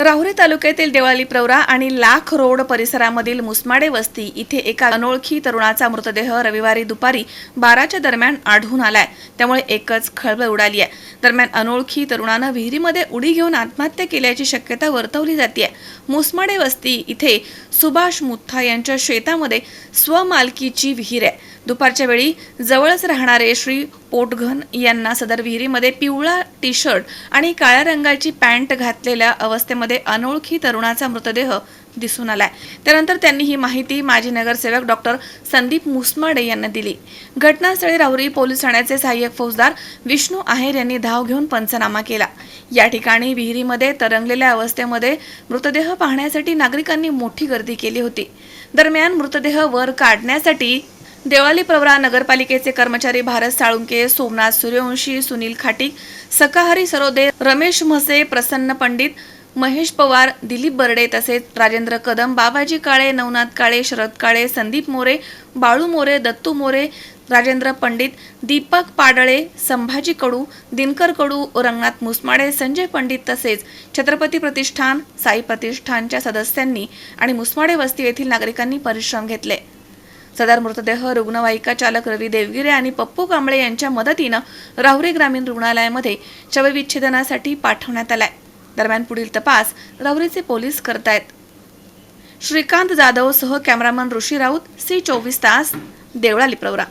राहुरी तालुक्यातील देवाली प्रवरा आणि लाख रोड परिसरामधील मुसमाडे वस्ती इथे एका अनोळखी तरुणाचा मृतदेह रविवारी दुपारी बाराच्या दरम्यान आढळून आलाय. त्यामुळे एकच खळबळ उडाली आहे. दरम्यान अनोळखी तरुणानं विहिरीमध्ये उडी घेऊन आत्महत्या केल्याची शक्यता वर्तवली जाते मुसमाडे वस्ती इथे सुभाष मुथा यांच्या शेतामध्ये स्वमालकीची विहीर आहे. दुपारच्या वेळी जवळच राहणारे श्री पोटघन यांना सदर विहिरीमध्ये पिवळा टी शर्ट आणि काळ्या रंगाची पॅन्ट घातलेल्या अवस्थेमध्ये अनोळखी तरुणाचा मृतदेह दिसून आलाय. त्यानंतर त्यांनी ही माहिती माजी नगरसेवक डॉक्टर संदीप मुसमाडे यांना दिली. घटनास्थळी राहुरी पोलीस ठाण्याचे सहाय्यक फौजदार विष्णू आहेर यांनी धाव घेऊन पंचनामा केला. या ठिकाणी विहिरीमध्ये तरंगलेल्या अवस्थेमध्ये मृतदेह पाहण्यासाठी नागरिकांनी मोठी गर्दी केली होती. दरम्यान मृतदेह वर काढण्यासाठी देवाली प्रवरा नगरपालिकेचे कर्मचारी भारत साळुंके सोमनाथ सूर्यवंशी सुनील खाटीक सकाहरी सरोदे रमेश म्हसे प्रसन्न पंडित महेश पवार दिलीप बर्डे तसेच राजेंद्र कदम बाबाजी काळे नवनाथ काळे शरद काळे संदीप मोरे बाळू मोरे दत्तू मोरे राजेंद्र पंडित दीपक पाडळे संभाजी कडू दिनकर कडू रंगनाथ मुसमाडे संजय पंडित तसेच छत्रपती प्रतिष्ठान साई प्रतिष्ठानच्या सदस्यांनी आणि मुसमाडे वस्ती येथील नागरिकांनी परिश्रम घेतले. सदर मृतदेह रुग्णवाहिका चालक रवी देवगिरे आणि पप्पू कांबळे यांच्या मदतीनं राहुरी ग्रामीण रुग्णालयामध्ये शवविच्छेदनासाठी पाठवण्यात आलाय. दरम्यान पुढील तपास राहुरीचे पोलीस करतायत. श्रीकांत जाधव सह कॅमेरामन ऋषी राऊत सी चोवीस तास देवळाली प्रवरा.